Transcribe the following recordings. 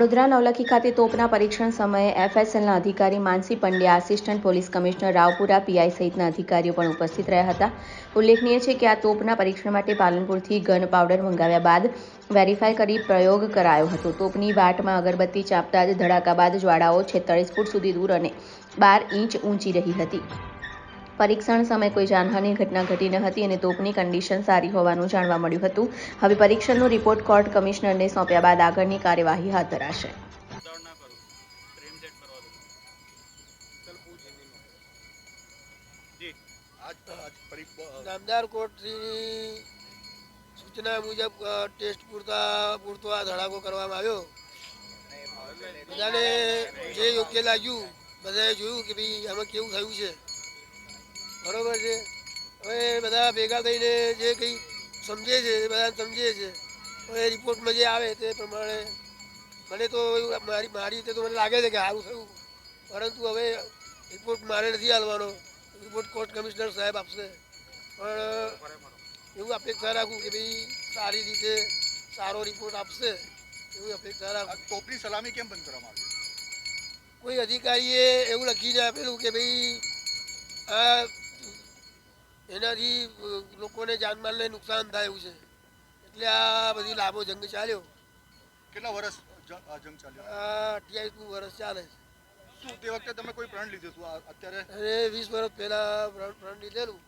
વડોદરા નવલખી ખાતે તોપના પરીક્ષણ સમયે એફએસએલના અધિકારી Mansi Pandya assistant police commissioner Raopura PI સહિતના અધિકારીઓ પણ ઉપસ્થિત રહ્યા હતા. ઉલ્લેખનીય છે કે આ તોપના પરીક્ષણ માટે પાલનપુરથી ગન પાવડર મંગાવ્યા બાદ વેરીફાઈ કરી પ્રયોગ કરાયો હતો. તોપની વાટમાં અગરબત્તી ચાપતા જ ધડાકા બાદ જ્વાળાઓ છેતાળીસ ફૂટ સુધી દૂર અને બાર ઇંચ ઊંચી રહી હતી. પરીક્ષણ સમયે કોઈ જાનહાની ઘટના ઘટી ન હતી અને તોપની કન્ડિશન સારી હોવાનું જાણવા મળ્યું હતું. હવે પરીક્ષણનો રિપોર્ટ કોર્ટ કમિશનરને સોંપ્યા બાદ આગળની કાર્યવાહી હાથ ધરાશે. સૂચના મુજબ ટેસ્ટ પૂરતા, પૂરતો આ ધડાકો કરવામાં આવ્યો. બધાને જે યોગ્ય લાગ્યું, બધાએ જોયું કે ભાઈ આમાં કેવું થયું છે. બરોબર છે. હવે બધા ભેગા થઈને જે કંઈ સમજે છે બધા સમજે છે. હવે રિપોર્ટમાં જે આવે તે પ્રમાણે મને તો મારી મારી રીતે તો મને લાગે છે કે સારું થયું. પરંતુ હવે રિપોર્ટ મારે નથી હાલવાનો. રિપોર્ટ કોર્ટ કમિશનર સાહેબ આપશે. પણ એવું અપેક્ષા રાખું કે ભાઈ સારી રીતે સારો રિપોર્ટ આપશે. એવી અપેક્ષા રાખું. તોપની સલામી કેમ બંધ કરવામાં આવી? કોઈ અધિકારીએ એવું લખીને આપેલું કે ભાઈ આ એનાથી લોકોને જાનમાલને નુકસાન થાય એવું છે. એટલે આ બધી લાંબો જંગ ચાલ્યો. કેટલા વર્ષ જંગ ચાલ્યો? આ અઠ્યાવીસમું વર્ષ ચાલે છે. શું તે વખતે તમે કોઈ પ્રણ લીધું હતું? આ- અત્યારે? અરે વીસ વર્ષ પહેલાં પ્રણ લીધેલું.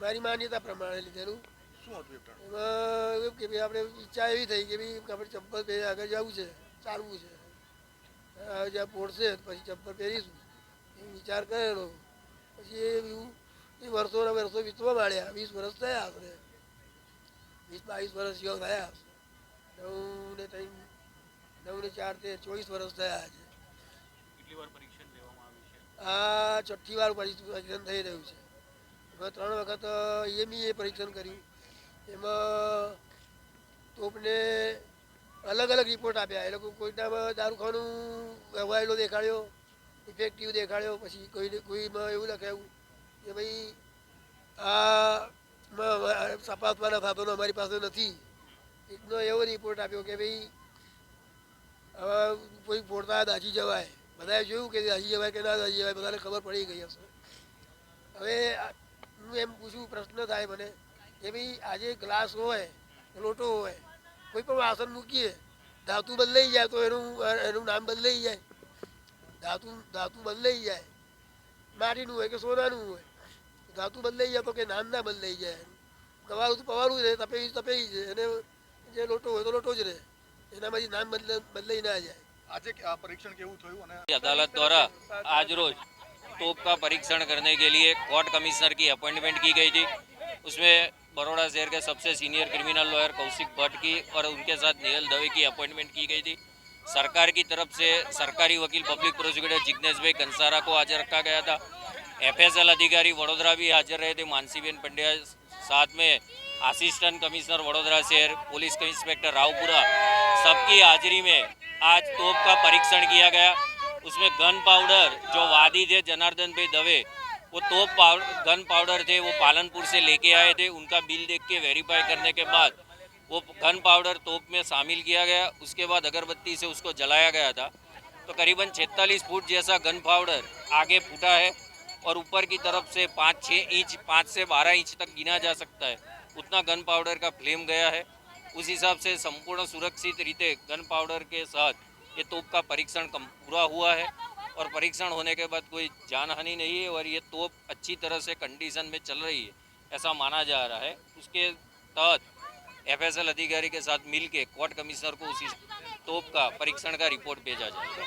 મારી માન્યતા પ્રમાણે લીધેલું. શું હતું એમાં કે ભાઈ આપણે ઈચ્છા એવી થઈ કે ભાઈ આપણે ચંપલ પહેરી આગળ જવું છે ચાલવું છે. આ જ્યાં પહોંચશે પછી ચપ્પલ પહેરીશું. એ વિચાર કરેલો. પછી એ એવું એ વર્ષોના વર્ષો વીતવા માંડ્યા વીસ વર્ષ થયા આપણે. વીસ બાવીસ વર્ષ જેવા થયા નવ ને ત્રણ નવ ને ચાર તે ચોવીસ વર્ષ થયા લેવામાં આ છઠ્ઠી વાર પરીક્ષણ થઈ રહ્યું છે. એમાં ત્રણ વખત એમઈએ પરીક્ષણ કર્યું. એમાં તોપને અલગ અલગ રિપોર્ટ આપ્યા. એ લોકો કોઈનામાં દારૂખાનું વ્યવહારેલો દેખાડ્યો ઇફેક્ટિવ દેખાડ્યો પછી કોઈ કોઈમાં એવું લખાયું કે ભાઈ આ તપાસવાના સાધનો અમારી પાસે નથી. એકનો એવો રિપોર્ટ આપ્યો કે ભાઈ, હવે કોઈ ફોડતા દાજી જવાય. બધાએ જોયું કે દાજી જવાય કે ના દાજી જવાય, બધાને ખબર પડી ગઈ હશે. હવે હું એમ પૂછું, પ્રશ્ન થાય મને કે ભાઈ આજે ગ્લાસ હોય, લોટો હોય, કોઈ પણ વાસણ મૂકીએ, ધાતુ બદલાઈ જાય તો એનું એનું નામ બદલાઈ જાય. ધાતુ ધાતુ બદલાઈ જાય. માટીનું હોય કે સોનાનું હોય. ધાતુ બદલાઈ જાય તો કે નામ ના બદલાઈ જાય પવારું તો પવારું રહે તપેલી તો તપેલી છે અને જે લોટો હોય તો લોટો જ રહે એનામાંથી નામ બદલે બદલાઈ ના જાય આજે આ પરીક્ષણ કેવું થયું અને अदालत द्वारा आज रोज तोप का परीक्षण करने के लिए कोर्ट कमिश्नर की अपॉइंटमेंट की गई थी उसमें बड़ौदा शहर के सबसे senior criminal lawyer Kaushik Bhatt की और उनके साथ नेहल दवे की अपॉइंटमेंट की गई थी सरकार की तरफ से सरकारी वकील पब्लिक प्रोसिक्यूटर जिग्नेश भाई कंसारा को हाजिर रखा गया था एफएसएल अधिकारी वडोदरा भी हाजिर रहे थे। मानसीबेन पंड्या साथ में असिस्टेंट कमिश्नर वडोदरा शहर पुलिस इंस्पेक्टर रावपुरा सबकी हाजिरी में आज तोप का परीक्षण किया गया। उसमें गन पाउडर जो वादी थे, जनार्दन भाई दवे, वो तोप पाउडर गन पाउडर थे, वो पालनपुर से लेके आए थे। उनका बिल देख के वेरीफाई करने के बाद वो गन पाउडर तोप में शामिल किया गया। उसके बाद अगरबत्ती से उसको जलाया गया था। तो करीबन 46 फुट जैसा गन पाउडर आगे फूटा है। और ऊपर की तरफ़ से पाँच छः इंच, पाँच से बारह इंच तक गिना जा सकता है। उतना गन पाउडर का फ्लेम गया है। उस हिसाब से संपूर्ण सुरक्षित रीते गन पाउडर के साथ ये तोप का परीक्षण पूरा हुआ है और परीक्षण होने के बाद कोई जानहानि नहीं है और ये तोप अच्छी तरह से कंडीशन में चल रही है, ऐसा माना जा रहा है। उसके तहत एफएसएल अधिकारी के साथ मिलके कोर्ट कमिश्नर को उसी तोप का परीक्षण का रिपोर्ट भेजा जाएगा।